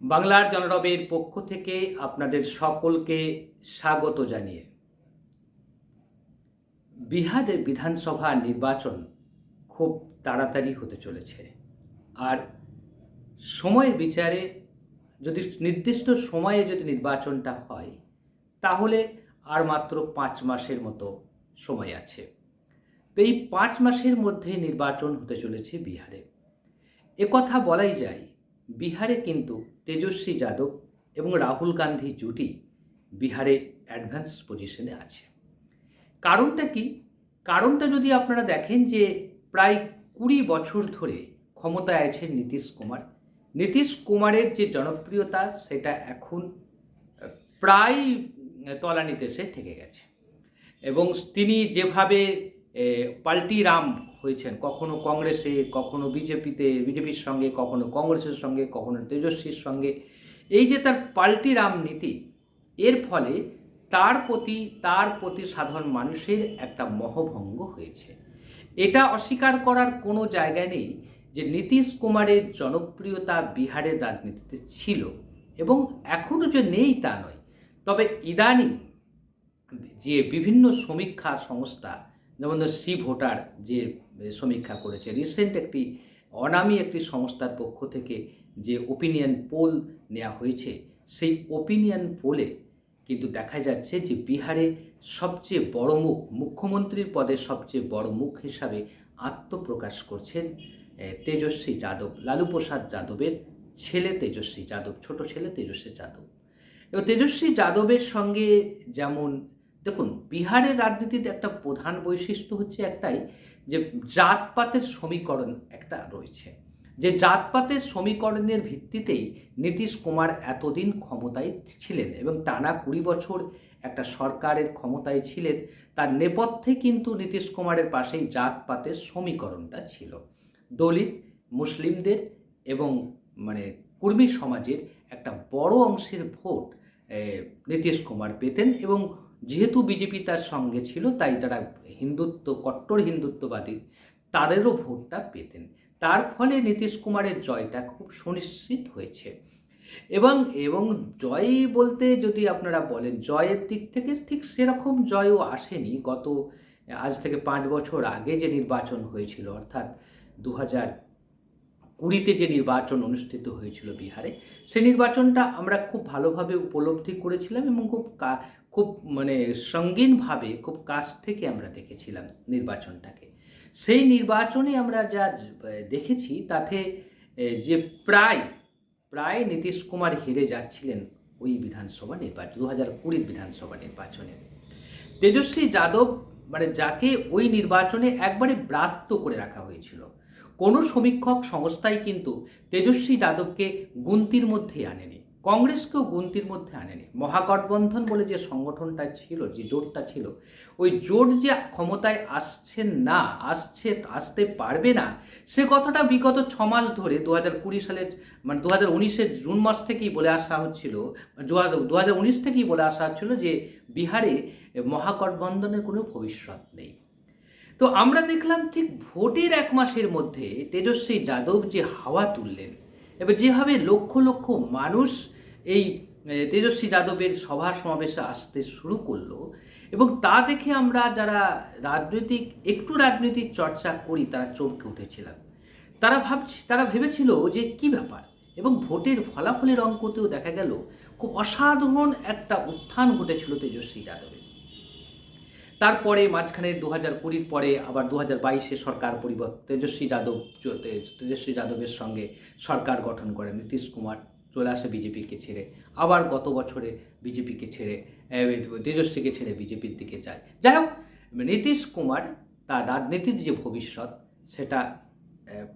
বাংলার জনরবের পক্ষ থেকে আপনাদের সকলকে স্বাগত জানিয়ে বিহারের বিধানসভা নির্বাচন খুব তাড়াতাড়ি হতে চলেছে। আর সময়ের বিচারে যদি নির্দিষ্ট সময়ে যদি নির্বাচনটা হয়, তাহলে আর মাত্র পাঁচ মাসের মতো সময় আছে। তো এই পাঁচ মাসের মধ্যে নির্বাচন হতে চলেছে বিহারে। কথা বলাই যায়, বিহারে কিন্তু তেজস্বী যাদব এবং রাহুল গান্ধী জুটি বিহারে অ্যাডভান্স পজিশনে আছে। কারণটা কি? কারণটা যদি আপনারা দেখেন যে প্রায় কুড়ি বছর ধরে ক্ষমতায় আছেন নীতিশ কুমার। নীতিশ কুমারের যে জনপ্রিয়তা, সেটা এখন প্রায় তলানিতে এসে থেকে গেছে। এবং তিনি যেভাবে পাল্টি রাম হয়েছেন? কখনো কংগ্রেসে, কখনো বিজেপিতে, বিজেপির সঙ্গে, কখনো কংগ্রেসের সঙ্গে, কখনো তেজস্বীর সঙ্গে। এই যে তার পাল্টি রাম নীতি এর ফলে তার প্রতি তার প্রতি সাধারণ মানুষের একটা মহভঙ্গ হয়েছে। এটা অস্বীকার করার কোনো জায়গায় নেই যে নীতিশ কুমারের জনপ্রিয়তা বিহারের রাজনীতিতে ছিল এবং এখনও যে নেই তা নয়। তবে ইদানিং যে বিভিন্ন সমীক্ষা সংস্থা যেমন ধর সি ভোটার যে সমীক্ষা করেছে রিসেন্ট একটি অনামী একটি সংস্থার পক্ষ থেকে যে ওপিনিয়ন পোল নেওয়া হয়েছে, সেই ওপিনিয়ন পোলে কিন্তু দেখা যাচ্ছে যে বিহারে সবচেয়ে বড় মুখ, মুখ্যমন্ত্রীর পদে সবচেয়ে বড় মুখ হিসাবে আত্মপ্রকাশ করছেন তেজস্বী যাদব, লালু প্রসাদ যাদবের ছেলে তেজস্বী যাদব, ছোট ছেলে তেজস্বী যাদব। এবং তেজস্বী যাদবের সঙ্গে যেমন দেখুন, বিহারের রাজনীতিতে একটা প্রধান বৈশিষ্ট্য হচ্ছে একটাই যে জাতপাতের সমীকরণ একটা রয়েছে। যে জাতপাতের সমীকরণের ভিত্তিতেই নীতিশ কুমার এতদিন ক্ষমতায় ছিলেন এবং টানা কুড়ি বছর একটা সরকারের ক্ষমতায় ছিলেন, তার নেপথ্যে কিন্তু নীতিশ কুমারের পাশেই জাতপাতের সমীকরণটা ছিল। দলিত, মুসলিমদের এবং মানে কুর্মী সমাজের একটা বড় অংশের ভোট নীতিশ কুমার পেতেন এবং যেহেতু বিজেপি তার সঙ্গে ছিল, তাই তারা হিন্দুত্ব, কট্টর হিন্দুত্ববাদী তাদেরও ভোটটা পেতেন। তার ফলে নীতিশ কুমারের জয়টা খুব সুনিশ্চিত হয়েছে। এবং এবং জয় বলতে যদি আপনারা বলেন, জয়ের দিক থেকে ঠিক সেরকম জয়ও আসেনি। গত, আজ থেকে পাঁচ বছর আগে যে নির্বাচন হয়েছিল, অর্থাৎ দু হাজার কুড়িতে যে নির্বাচন অনুষ্ঠিত হয়েছিল বিহারে, সে নির্বাচনটা আমরা খুব ভালোভাবে উপলব্ধি করেছিলাম এবং খুব খুব মানে সঙ্গীনভাবে খুব কাছ থেকে আমরা দেখেছিলাম নির্বাচনটাকে। সেই নির্বাচনে আমরা যা দেখেছি, তাতে যে প্রায় প্রায় নীতিশ কুমার হেরে যাচ্ছিলেন ওই বিধানসভা নির্বাচন দু হাজার কুড়ির বিধানসভা নির্বাচনে। তেজস্বী যাদব মানে যাকে ওই নির্বাচনে একবারে ব্রাত্য করে রাখা হয়েছিল। কোনো সমীক্ষক সংস্থাই কিন্তু তেজস্বী যাদবকে গুনতির মধ্যে আনেনি। কংগ্রেসকেও গুনতির মধ্যে আনেনি। মহাগঠবন্ধন বলে যে সংগঠনটা ছিল, যে জোটটা ছিল, ওই জোট যে ক্ষমতায় আসছেন না, আসছে, আসতে পারবে না, সে কথাটা বিগত ছ মাস ধরে দু হাজার কুড়ি সালের মানে দু হাজার উনিশের জুন মাস থেকেই বলে আসা হচ্ছিল দু হাজার উনিশ থেকেই বলে আসা হচ্ছিল যে বিহারে মহাগঠবন্ধনের কোনো ভবিষ্যৎ নেই। তো আমরা দেখলাম ঠিক ভোটের এক মাসের মধ্যে তেজস্বী যাদব যে হাওয়া তুললেন, এবার যেভাবে লক্ষ লক্ষ মানুষ এই তেজস্বী যাদবের সভা সমাবেশে আসতে শুরু করল এবং তা দেখে আমরা যারা রাজনৈতিক, একটু রাজনৈতিক চর্চা করি, তারা চমকে উঠেছিলাম। তারা ভাবছি, তারা ভেবেছিল যে কি ব্যাপার? এবং ভোটের ফলাফলের অঙ্কতেও দেখা গেল, খুব অসাধারণ একটা উত্থান ঘটেছিল তেজস্বী যাদবের। তারপরে মাঝখানে দু হাজার কুড়ির পরে আবার দু হাজার বাইশে সরকার পরিবর্তন, তেজস্বী যাদব তেজস্বী যাদবের সঙ্গে সরকার গঠন করেন নীতিশ কুমার চলে আসে বিজেপিকে ছেড়ে। আবার গত বছরে বিজেপিকে ছেড়ে তেজস্বীকে ছেড়ে বিজেপির দিকে যায়। যাই হোক, নীতিশ কুমার, তার রাজনীতির যে ভবিষ্যৎ, সেটা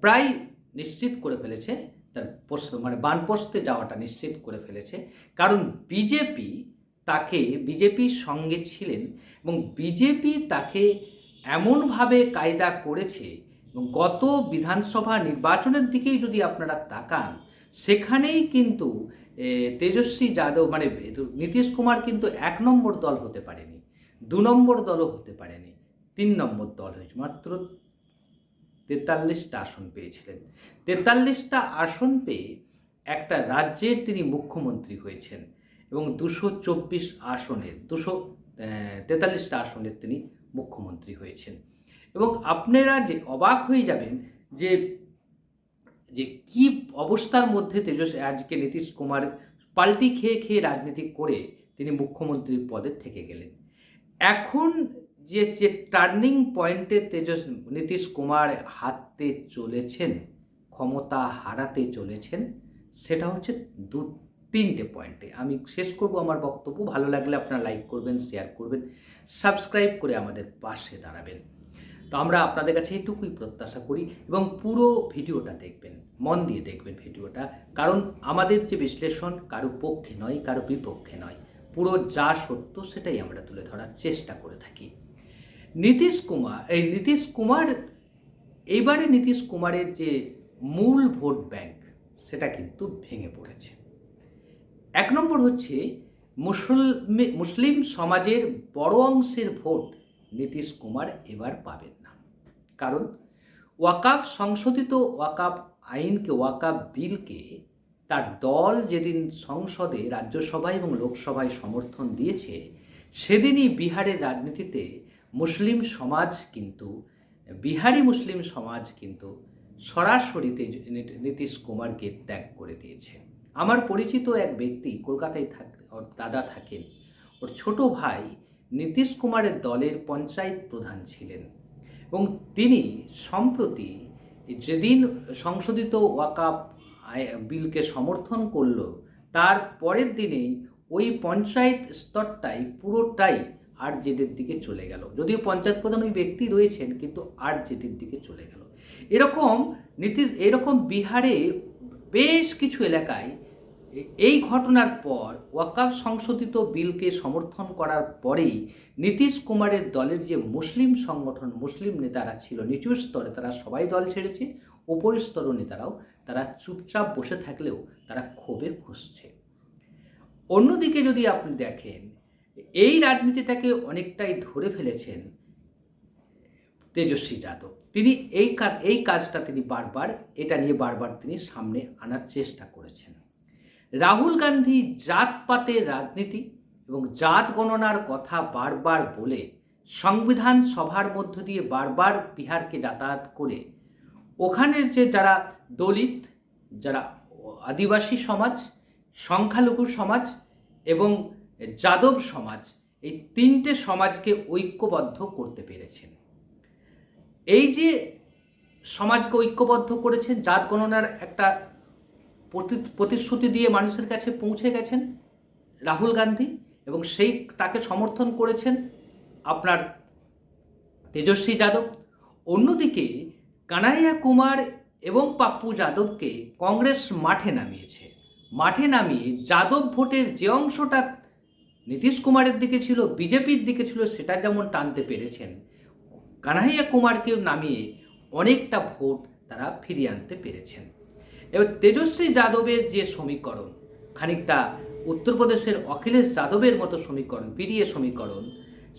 প্রায় নিশ্চিত করে ফেলেছে। তার পোস্ত- মানে বানপোস্তে যাওয়াটা নিশ্চিত করে ফেলেছে। কারণ বিজেপি তাকে, বিজেপির সঙ্গে ছিলেন এবং বিজেপি তাকে এমনভাবে কায়দা করেছে এবং গত বিধানসভা নির্বাচনের দিকেই যদি আপনারা তাকান সেখানেই কিন্তু তেজস্বী যাদব মানে নীতিশ কুমার কিন্তু এক নম্বর দল হতে পারেনি, দু নম্বর দলও হতে পারেনি, তিন নম্বর দল হয়েছে, মাত্র তেতাল্লিশটা আসন পেয়েছিলেন। তেতাল্লিশটা আসন পেয়ে একটা রাজ্যের তিনি মুখ্যমন্ত্রী হয়েছেন এবং দুশো চব্বিশ আসনের, দুশো তেতাল্লিশটা আসনের তিনি মুখ্যমন্ত্রী হয়েছেন। এবং আপনারা যে অবাক হয়ে যাবেন যে যে কি অবস্থার মধ্যে তেজস, আজকে নীতিশ কুমার পাল্টি খেয়ে খেয়ে রাজনীতি করে তিনি মুখ্যমন্ত্রীর পদে থেকে গেলেন। এখন যে যে টার্নিং পয়েন্টে তেজস, নীতিশ কুমার হাঁটতে চলেছেন, ক্ষমতা হারাতে চলেছেন, সেটা হচ্ছে দু, তিনটে পয়েন্টে আমি শেষ করব আমার বক্তব্য। ভালো লাগলে আপনারা লাইক করবেন শেয়ার করবেন সাবস্ক্রাইব করে আমাদের পাশে দাঁড়াবেন। তো আমরা আপনাদের কাছে এটুকুই প্রত্যাশা করি এবং পুরো ভিডিওটা দেখবেন, মন দিয়ে দেখবেন ভিডিওটা। কারণ আমাদের যে বিশ্লেষণ কারও পক্ষে নয়, কারও বিপক্ষে নয়, পুরো যা সত্য সেটাই আমরা তুলে ধরার চেষ্টা করে থাকি। নীতিশ কুমার, এই নীতিশ কুমার এইবারে নীতিশ কুমারের যে মূল ভোট ব্যাংক, সেটা কিন্তু ভেঙে পড়েছে। এক নম্বর হচ্ছে মুসলমি, মুসলিম সমাজের বড় অংশের ভোট নীতিশ কুমার এবার পাবেন। কারণ ওয়াকাফ সংশোধিত ওয়াকাফ আইনকে, ওয়াকাফ বিলকে তার দল যেদিন সংসদে, রাজ্যসভায় এবং লোকসভায় সমর্থন দিয়েছে, সেদিনই বিহারের রাজনীতিতে মুসলিম সমাজ কিন্তু, বিহারি মুসলিম সমাজ কিন্তু সরাসরিতে নীতিশ কুমারকে ত্যাগ করে দিয়েছে। আমার পরিচিত এক ব্যক্তি কলকাতায় থাক, ওর দাদা থাকেন, ওর ছোট ভাই নীতিশ কুমারের দলের পঞ্চায়েত প্রধান ছিলেন। এবং তিনি সম্প্রতি যেদিন সংশোধিত ওয়াকাপ বিলকে সমর্থন করল, তার পরের দিনেই ওই পঞ্চায়েত স্তরটাই পুরোটাই আর জেডির দিকে চলে গেল। যদিও পঞ্চায়েত প্রধান ওই ব্যক্তি রয়েছেন, কিন্তু আর জেডির দিকে চলে গেল। এরকম নীতি, এরকম বিহারে বেশ কিছু এলাকায় এই ঘটনার পর ওয়াকাফ সংশোধিত বিলকে সমর্থন করার পরেই নীতিশ কুমারের দলের যে মুসলিম সংগঠন, মুসলিম নেতারা ছিল, নিচু স্তরে তারা সবাই দল ছেড়েছে, উপর স্তর নেতারাও তারা চুপচাপ বসে থাকলেও তারা ক্ষোভে ফুসছে অন্যদিকে যদি আপনি দেখেন, এই রাজনীতিটাকে অনেকটাই ধরে ফেলেছেন তেজস্বী যাদব। তিনি এই কাজ, এই কাজটা তিনি বারবার, এটা নিয়ে বারবার তিনি সামনে আনার চেষ্টা করেছেন। রাহুল গান্ধী জাতপাতের রাজনীতি এবং জাত গণনার কথা বারবার বলে সংবিধান সভার মধ্য দিয়ে বারবার বিহারকে যাতায়াত করে, ওখানের যে যারা দলিত, যারা আদিবাসী সমাজ, সংখ্যালঘু সমাজ এবং যাদব সমাজ, এই তিনটে সমাজকে ঐক্যবদ্ধ করতে পেরেছেন। এই যে সমাজকে ঐক্যবদ্ধ করেছেন, জাত গণনার একটা প্রতিশ্রুতি দিয়ে মানুষের কাছে পৌঁছে গেছেন রাহুল গান্ধী এবং সেই তাকে সমর্থন করেছেন আপনার তেজস্বী যাদব। অন্যদিকে কানাইয়া কুমার এবং পাপ্পু যাদবকে কংগ্রেস মাঠে নামিয়েছে। মাঠে নামিয়ে যাদব ভোটের যে অংশটা নীতিশ কুমারের দিকে ছিল, বিজেপির দিকে ছিল, সেটা যেমন টানতে পেরেছেন, কানাইয়া কুমারকে নামিয়ে অনেকটা ভোট তারা ফিরিয়ে আনতে পেরেছেন। এবার তেজস্বী যাদবের যে সমীকরণ, খানিকটা উত্তরপ্রদেশের অখিলেশ যাদবের মতো সমীকরণ, পিরিয়ে সমীকরণ,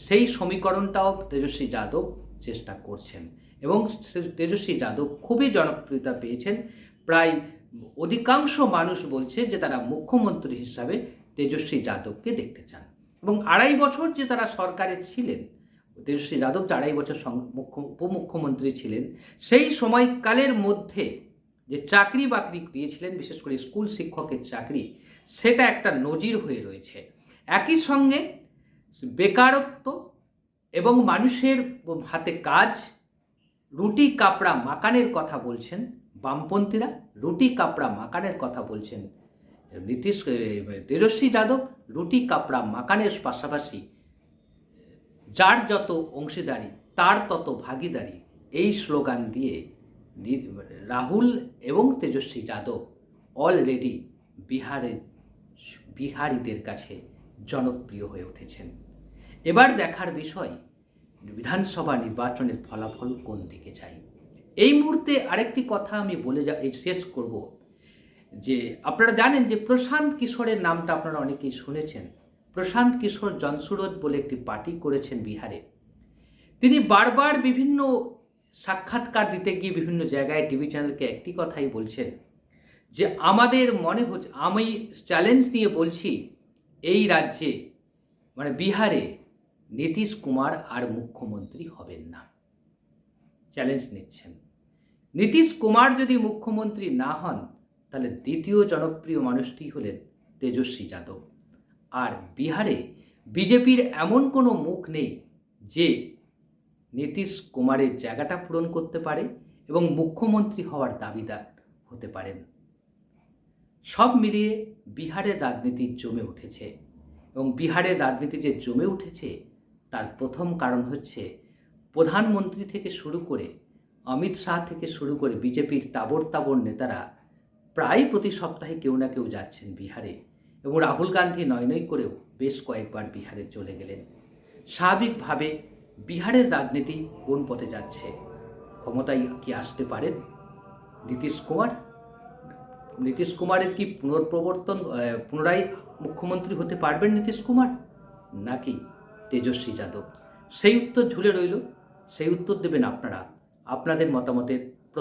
সেই সমীকরণটাও তেজস্বী যাদব চেষ্টা করছেন এবং তেজস্বী যাদব খুবই জনপ্রিয়তা পেয়েছেন। প্রায় অধিকাংশ মানুষ বলছে যে তারা মুখ্যমন্ত্রী হিসাবে তেজস্বী যাদবকে দেখতে চান এবং আড়াই বছর যে তারা সরকারে ছিলেন, তেজস্বী যাদব যে আড়াই বছর মুখ্য, উপমুখ্যমন্ত্রী ছিলেন, সেই সময়কালের মধ্যে যে চাকরি বাকরি দিয়েছিলেন, বিশেষ করে স্কুল শিক্ষকের চাকরি, সেটা একটা নজির হয়ে রয়েছে। একই সঙ্গে বেকারত্ব এবং মানুষের হাতে কাজ, রুটি, কাপড়া, মাকানের কথা বলছেন বামপন্থীরা, রুটি, কাপড়া, মাকানের কথা বলছেন নীতিশ তেজস্বী যাদব, রুটি, কাপড়া, মাকানের পাশাপাশি যার যত অংশীদারি, তার তত ভাগিদারি, এই স্লোগান দিয়ে রাহুল এবং তেজস্বী যাদব অলরেডি বিহারের, বিহারিদের কাছে জনপ্রিয় হয়ে উঠেছেন। এবার দেখার বিষয়, বিধানসভা নির্বাচনের ফলাফল কোন দিকে যায়? এই মুহূর্তে আরেকটি কথা আমি বলে যা শেষ করব, যে আপনারা জানেন যে প্রশান্ত কিশোরের নামটা আপনারা অনেকেই শুনেছেন। প্রশান্ত কিশোর জনসুরজ বলে একটি পার্টি করেছেন বিহারে। তিনি বারবার বিভিন্ন সাক্ষাৎকার দিতে গিয়ে বিভিন্ন জায়গায় টিভি চ্যানেলকে একটি কথাই বলছেন যে, আমাদের মনে হচ্ছে, আমি চ্যালেঞ্জ নিয়ে বলছি, এই রাজ্যে মানে বিহারে নীতিশ কুমার আর মুখ্যমন্ত্রী হবেন না। চ্যালেঞ্জ নিচ্ছেন। নীতিশ কুমার যদি মুখ্যমন্ত্রী না হন, তাহলে দ্বিতীয় জনপ্রিয় মানুষটি হলেন তেজস্বী যাদব। আর বিহারে বিজেপির এমন কোনো মুখ নেই যে নীতিশ কুমারের জায়গাটা পূরণ করতে পারে এবং মুখ্যমন্ত্রী হওয়ার দাবিদার হতে পারেন। সব মিলিয়ে বিহারের রাজনীতি জমে উঠেছে এবং বিহারের রাজনীতি যে জমে উঠেছে, তার প্রথম কারণ হচ্ছে প্রধানমন্ত্রী থেকে শুরু করে অমিত শাহ থেকে শুরু করে বিজেপির তাবর তাবর নেতারা প্রায় প্রতি সপ্তাহে কেউ না কেউ যাচ্ছেন বিহারে এবং রাহুল গান্ধী নয় নয় করেও বেশ কয়েকবার বিহারে চলে গেলেন। স্বাভাবিকভাবে বিহারের রাজনীতি কোন পথে যাচ্ছে? ক্ষমতায় কি আসতে পারেন? নীতিশ কুমার? নীতিশ কুমারের কি পুনর্প্রবর্তন পুনরায় মুখ্যমন্ত্রী হতে পারবেন নীতিশ কুমার? নাকি তেজস্বী যাদব? সেই উত্তর ঝুলে রইল। সেই উত্তর দেবেন আপনারা। আপনাদের মতামতের